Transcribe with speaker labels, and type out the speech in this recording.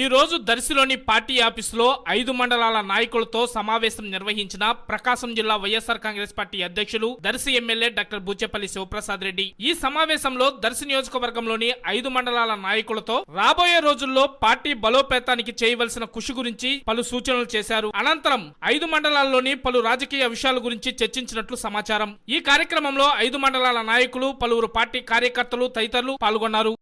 Speaker 1: ఈ రోజు దర్శిలోని పార్టీ ఆఫీసులో ఐదు మండలాల నాయకులతో సమావేశం నిర్వహించిన ప్రకాశం జిల్లా వైఎస్ఆర్ కాంగ్రెస్ పార్టీ అధ్యక్షులు దర్శి ఎమ్మెల్యే డాక్టర్ బుచ్చేపల్లి శివప్రసాద్ రెడ్డి. ఈ సమావేశంలో దర్శి నియోజకవర్గంలోని ఐదు మండలాల నాయకులతో రాబోయే రోజుల్లో పార్టీ బలోపేతానికి చేయవలసిన కృషి గురించి పలు సూచనలు చేశారు. అనంతరం ఐదు మండలాల్లోని పలు రాజకీయ విషయాల గురించి చర్చించినట్లు సమాచారం. ఈ కార్యక్రమంలో ఐదు మండలాల నాయకులు పలువురు పార్టీ కార్యకర్తలు తదితరులు పాల్గొన్నారు.